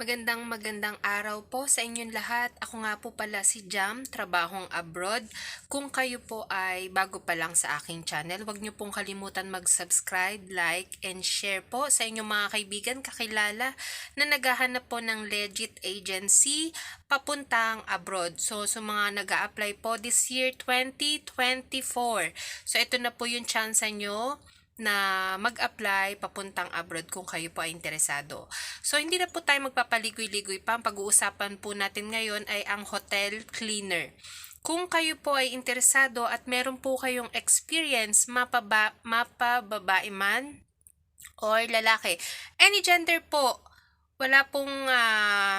Magandang magandang araw po sa inyong lahat. Ako nga po pala si Jam, trabahong abroad. Kung kayo po ay bago pa lang sa aking channel, huwag niyo pong kalimutan mag-subscribe, like, and share po sa inyong mga kaibigan, kakilala na naghahanap po ng legit agency papuntang abroad. So, sa mga nag apply po this year 2024. So, ito na po yung chance nyo na mag-apply papuntang abroad kung kayo po ay interesado. So, hindi na po tayo magpapaligoy-ligoy pa. Ang pag-uusapan po natin ngayon ay ang hotel cleaner. Kung kayo po ay interesado at meron po kayong experience, mapaba, mapababae man or lalaki, any gender po, wala pong ah,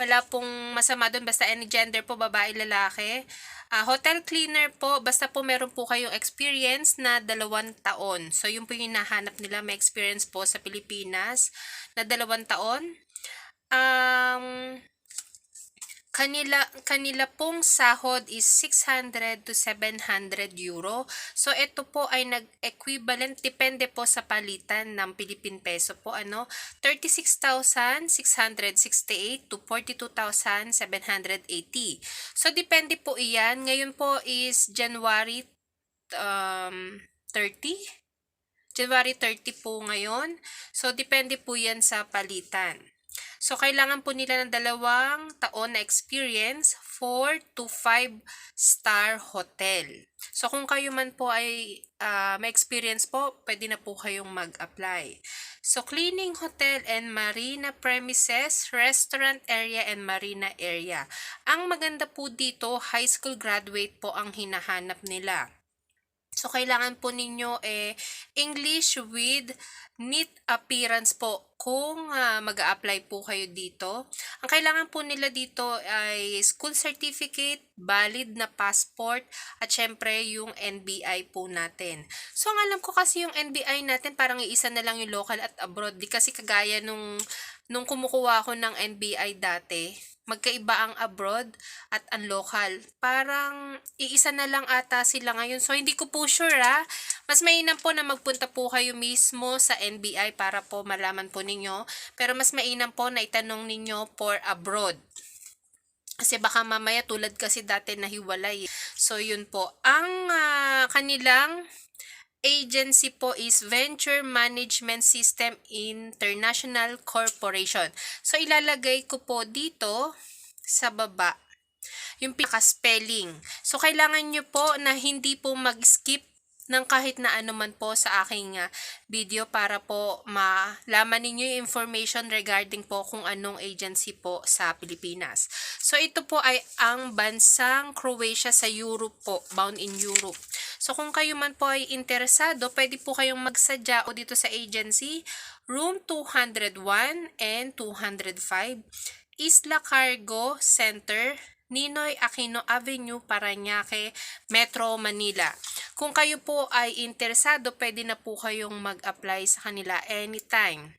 wala pong masama doon basta any gender po babae lalaki Ah, hotel cleaner po, basta po meron po kayong experience na dalawang taon. So, yun po yung hinahanap nila. May experience po sa Pilipinas na dalawang taon. Um, kanila, kanila pong sahod is 600 to 700 euro. So, ito po ay nag-equivalent, depende po sa palitan ng Philippine peso po, ano, 36,668 to 42,780. So, depende po iyan. Ngayon po is January um, 30. January 30 po ngayon. So, depende po yan sa palitan. So, kailangan po nila ng dalawang taon na experience, 4 to 5 star hotel. So, kung kayo man po ay uh, may experience po, pwede na po kayong mag-apply. So, cleaning hotel and marina premises, restaurant area and marina area. Ang maganda po dito, high school graduate po ang hinahanap nila. So, kailangan po ninyo eh, English with neat appearance po kung uh, mag apply po kayo dito. Ang kailangan po nila dito ay school certificate, valid na passport, at syempre yung NBI po natin. So, ang alam ko kasi yung NBI natin parang iisa na lang yung local at abroad. Di kasi kagaya nung, nung kumukuha ako ng NBI dati magkaiba ang abroad at ang local. Parang iisa na lang ata sila ngayon. So, hindi ko po sure ha. Mas mainam po na magpunta po kayo mismo sa NBI para po malaman po ninyo. Pero mas mainam po na itanong ninyo for abroad. Kasi baka mamaya tulad kasi dati nahiwalay. So, yun po. Ang uh, kanilang agency po is Venture Management System International Corporation. So, ilalagay ko po dito sa baba yung pinaka-spelling. So, kailangan nyo po na hindi po mag-skip ng kahit na ano man po sa aking uh, video para po malaman ninyo yung information regarding po kung anong agency po sa Pilipinas. So, ito po ay ang bansang Croatia sa Europe po, bound in Europe. So, kung kayo man po ay interesado, pwede po kayong magsadya o dito sa agency, room 201 and 205, Isla Cargo Center, Ninoy Aquino Avenue, Paranaque, Metro Manila. Kung kayo po ay interesado, pwede na po kayong mag-apply sa kanila anytime.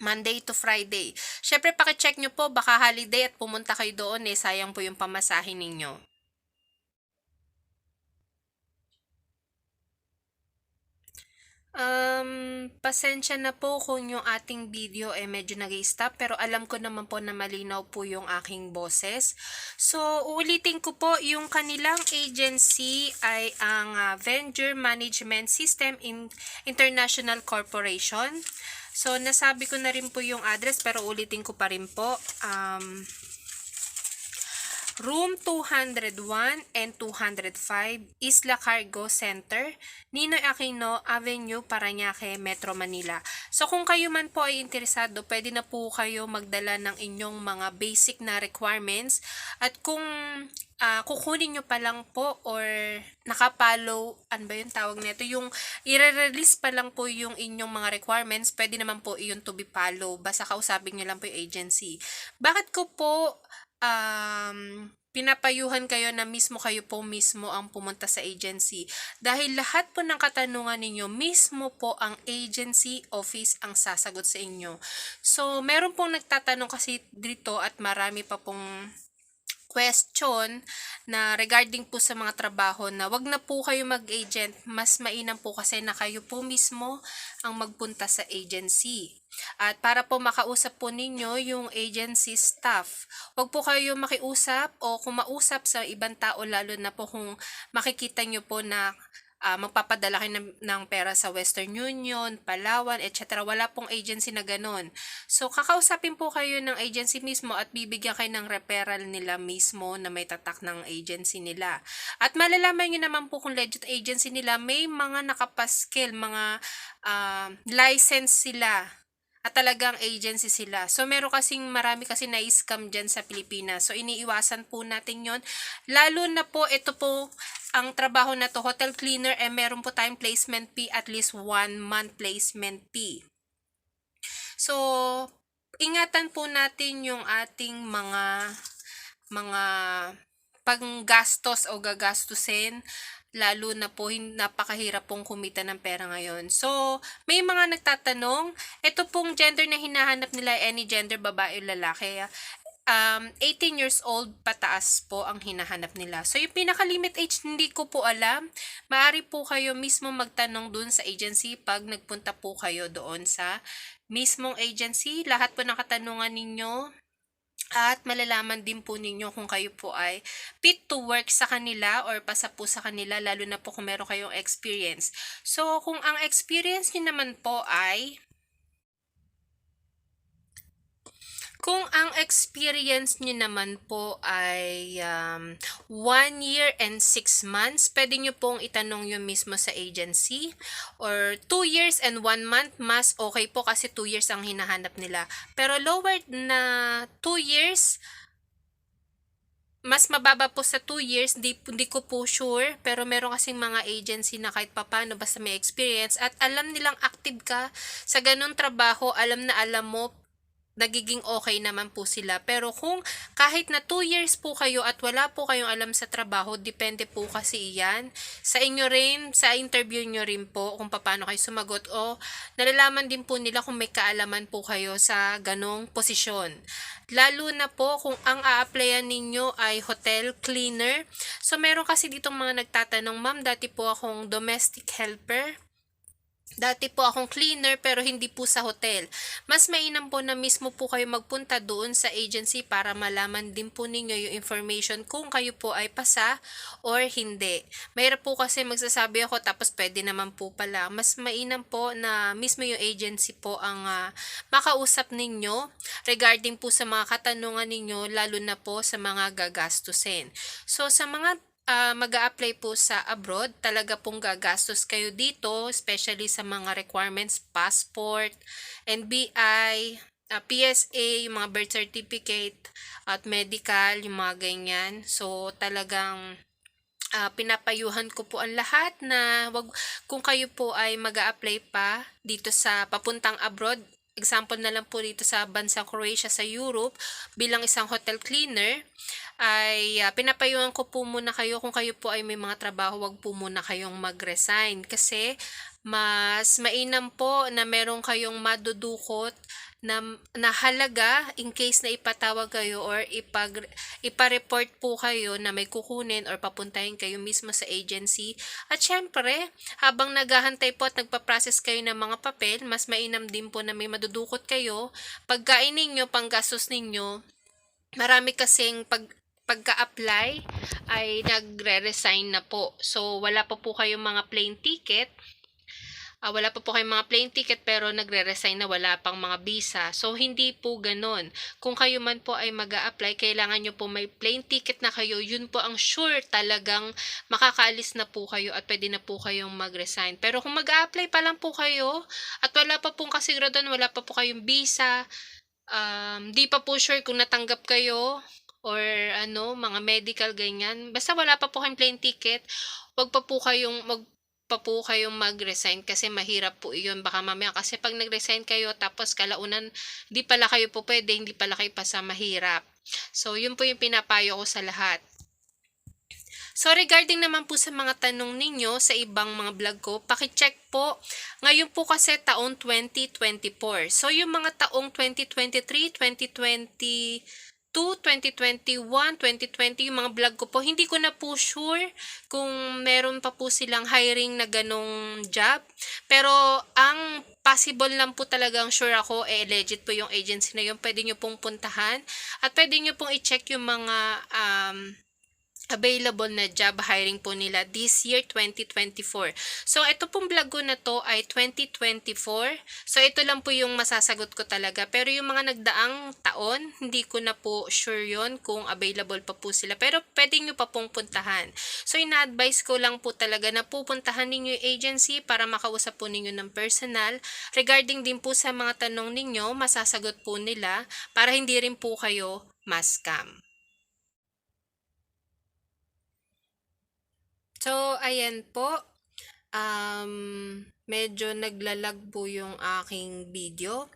Monday to Friday. Syempre, pakicheck nyo po, baka holiday at pumunta kayo doon eh, sayang po yung pamasahin ninyo. Um, pasensya na po kung yung ating video eh medyo nag stop pero alam ko naman po na malinaw po yung aking boses. So, uulitin ko po yung kanilang agency ay ang uh, Venture Management System in International Corporation. So, nasabi ko na rin po yung address pero ulitin ko pa rin po. Um, Room 201 and 205, Isla Cargo Center, Ninoy Aquino Avenue, Paranaque, Metro Manila. So kung kayo man po ay interesado, pwede na po kayo magdala ng inyong mga basic na requirements at kung uh, kukunin nyo pa lang po or nakapollow, ano ba yung tawag nito, yung i-release pa lang po yung inyong mga requirements, pwede naman po iyon to be follow. Basta kausapin nyo lang po yung agency. Bakit ko po um, pinapayuhan kayo na mismo kayo po mismo ang pumunta sa agency. Dahil lahat po ng katanungan ninyo, mismo po ang agency office ang sasagot sa inyo. So, meron pong nagtatanong kasi dito at marami pa pong question na regarding po sa mga trabaho na wag na po kayo mag-agent, mas mainam po kasi na kayo po mismo ang magpunta sa agency. At para po makausap po ninyo yung agency staff, wag po kayo makiusap o kumausap sa ibang tao lalo na po kung makikita nyo po na ah, magpapadala kayo ng, ng pera sa Western Union, Palawan, etc. Wala pong agency na ganun. So, kakausapin po kayo ng agency mismo at bibigyan kayo ng referral nila mismo na may tatak ng agency nila. At malalaman nyo naman po kung legit agency nila, may mga nakapaskil, mga ah, license sila at talagang agency sila. So, meron kasing marami kasi na-scam dyan sa Pilipinas. So, iniiwasan po natin yon Lalo na po, ito po, ang trabaho na to, hotel cleaner, eh meron po tayong placement fee, at least one month placement fee. So, ingatan po natin yung ating mga mga panggastos o gagastusin lalo na po napakahirap pong kumita ng pera ngayon. So, may mga nagtatanong, ito pong gender na hinahanap nila any gender babae o lalaki. Um, 18 years old pataas po ang hinahanap nila. So, yung pinaka-limit age, hindi ko po alam. Maari po kayo mismo magtanong dun sa agency pag nagpunta po kayo doon sa mismong agency. Lahat po ng katanungan ninyo at malalaman din po ninyo kung kayo po ay fit to work sa kanila or pasa po sa kanila lalo na po kung meron kayong experience. So, kung ang experience niyo naman po ay kung ang experience niyo naman po ay um, one year and six months, pwede nyo pong itanong yun mismo sa agency. Or two years and one month, mas okay po kasi two years ang hinahanap nila. Pero lower na two years, mas mababa po sa 2 years, di, di ko po sure, pero meron kasing mga agency na kahit papano basta may experience at alam nilang active ka sa ganun trabaho, alam na alam mo nagiging okay naman po sila. Pero kung kahit na 2 years po kayo at wala po kayong alam sa trabaho, depende po kasi iyan. Sa inyo rin, sa interview nyo rin po kung paano kayo sumagot o nalalaman din po nila kung may kaalaman po kayo sa ganong posisyon. Lalo na po kung ang a-applyan ninyo ay hotel cleaner. So meron kasi ditong mga nagtatanong, ma'am, dati po akong domestic helper Dati po akong cleaner pero hindi po sa hotel. Mas mainam po na mismo po kayo magpunta doon sa agency para malaman din po ninyo yung information kung kayo po ay pasa or hindi. Mayroon po kasi magsasabi ako tapos pwede naman po pala. Mas mainam po na mismo yung agency po ang uh, makausap ninyo regarding po sa mga katanungan ninyo lalo na po sa mga gagastusin. So sa mga uh, mag apply po sa abroad, talaga pong gagastos kayo dito, especially sa mga requirements, passport, NBI, uh, PSA, yung mga birth certificate, at medical, yung mga ganyan. So, talagang uh, pinapayuhan ko po ang lahat na wag kung kayo po ay mag apply pa dito sa papuntang abroad example na lang po dito sa bansang Croatia sa Europe bilang isang hotel cleaner ay uh, pinapayuhan ko po muna kayo kung kayo po ay may mga trabaho wag po muna kayong mag-resign kasi mas mainam po na meron kayong madudukot na, na halaga in case na ipatawag kayo or ipag, ipa-report po kayo na may kukunin or papuntahin kayo mismo sa agency. At syempre, habang naghahantay po at nagpa-process kayo ng mga papel, mas mainam din po na may madudukot kayo. Pagkain ninyo, panggastos ninyo, marami kasing pag pagka-apply ay nagre-resign na po. So, wala pa po kayong mga plane ticket uh, wala pa po kayong mga plane ticket pero nagre-resign na wala pang mga visa. So, hindi po ganon. Kung kayo man po ay mag apply kailangan nyo po may plane ticket na kayo. Yun po ang sure talagang makakaalis na po kayo at pwede na po kayong mag-resign. Pero kung mag apply pa lang po kayo at wala pa pong kasiguraduhan, wala pa po kayong visa, um, di pa po sure kung natanggap kayo or ano, mga medical ganyan. Basta wala pa po kayong plane ticket, wag pa po kayong mag pa po kayong mag-resign kasi mahirap po iyon baka mamaya kasi pag nag-resign kayo tapos kalaunan hindi pala kayo po pwede hindi pala kayo pa sa mahirap so yun po yung pinapayo ko sa lahat So regarding naman po sa mga tanong ninyo sa ibang mga vlog ko, paki-check po. Ngayon po kasi taong 2024. So yung mga taong 2023, 2020 2021, 2020, yung mga vlog ko po, hindi ko na po sure kung meron pa po silang hiring na ganong job. Pero ang possible lang po talagang sure ako, eh legit po yung agency na yun. Pwede nyo pong puntahan at pwede nyo pong i-check yung mga um, available na job hiring po nila this year 2024. So ito pong vlog ko na to ay 2024. So ito lang po yung masasagot ko talaga. Pero yung mga nagdaang taon, hindi ko na po sure yon kung available pa po sila. Pero pwede nyo pa pong puntahan. So ina-advise ko lang po talaga na pupuntahan ninyo yung agency para makausap po ninyo ng personal. Regarding din po sa mga tanong ninyo, masasagot po nila para hindi rin po kayo ma-scam. So, ayan po. Um, medyo naglalag po yung aking video.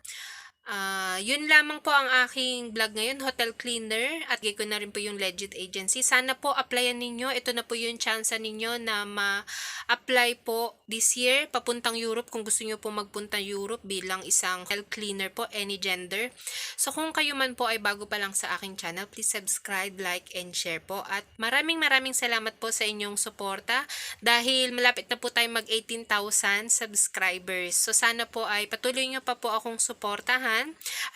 Ah, yun lamang po ang aking vlog ngayon, hotel cleaner, at gay ko na rin po yung legit agency. Sana po applyan ninyo. Ito na po yung chance ninyo na ma-apply po this year, papuntang Europe, kung gusto nyo po magpunta Europe bilang isang hotel cleaner po, any gender. So, kung kayo man po ay bago pa lang sa aking channel, please subscribe, like, and share po. At maraming maraming salamat po sa inyong suporta dahil malapit na po tayo mag 18,000 subscribers. So, sana po ay patuloy nyo pa po akong suportahan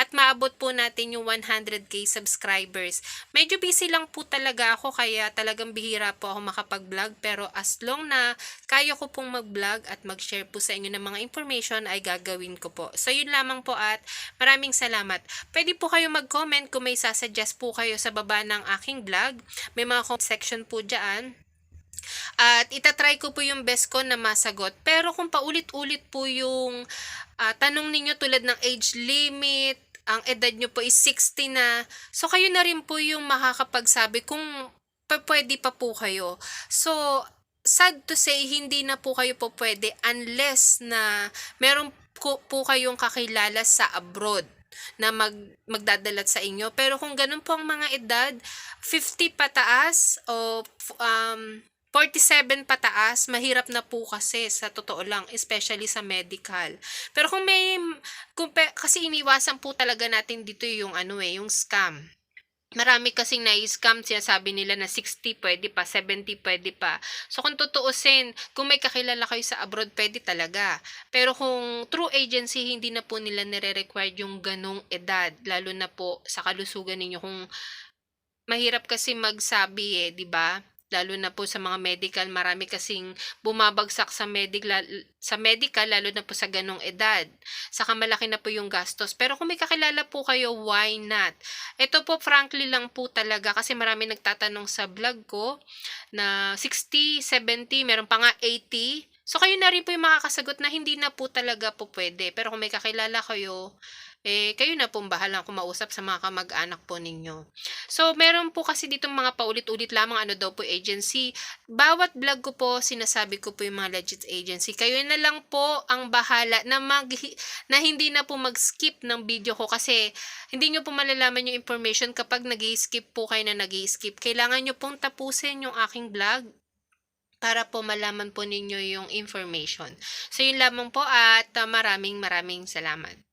at maabot po natin yung 100k subscribers. Medyo busy lang po talaga ako kaya talagang bihira po ako makapag-vlog pero as long na kaya ko pong mag-vlog at mag-share po sa inyo ng mga information ay gagawin ko po. So yun lamang po at maraming salamat. Pwede po kayo mag-comment kung may sasuggest po kayo sa baba ng aking vlog. May mga comment section po dyan. At itatry ko po yung best ko na masagot. Pero kung paulit-ulit po yung ah, tanong ninyo tulad ng age limit, ang edad nyo po is 60 na, so kayo na rin po yung makakapagsabi kung pwede pa po kayo. So, sad to say, hindi na po kayo po pwede unless na meron ko, po kayong kakilala sa abroad na mag, magdadalat sa inyo. Pero kung ganun po ang mga edad, 50 pataas o um, 47 pataas, mahirap na po kasi sa totoo lang, especially sa medical. Pero kung may, kung pe, kasi iniwasan po talaga natin dito yung ano eh, yung scam. Marami kasing na-scam, sinasabi nila na 60 pwede pa, 70 pwede pa. So kung tutuusin, kung may kakilala kayo sa abroad, pwede talaga. Pero kung true agency, hindi na po nila nire-require yung ganong edad, lalo na po sa kalusugan ninyo kung mahirap kasi magsabi eh, 'di ba? Lalo na po sa mga medical, marami kasing bumabagsak sa medical, sa medical lalo na po sa ganong edad. Saka malaki na po yung gastos. Pero kung may kakilala po kayo, why not? Ito po frankly lang po talaga kasi marami nagtatanong sa vlog ko na 60, 70, meron pa nga 80. So kayo na rin po yung makakasagot na hindi na po talaga po pwede. Pero kung may kakilala kayo, eh, kayo na pong bahalang kumausap sa mga kamag-anak po ninyo. So, meron po kasi dito mga paulit-ulit lamang ano daw po agency. Bawat vlog ko po, sinasabi ko po yung mga legit agency. Kayo na lang po ang bahala na, mag, na hindi na po mag-skip ng video ko kasi hindi nyo po malalaman yung information kapag nag skip po kayo na nag skip Kailangan nyo pong tapusin yung aking vlog para po malaman po ninyo yung information. So, yun lamang po at uh, maraming maraming salamat.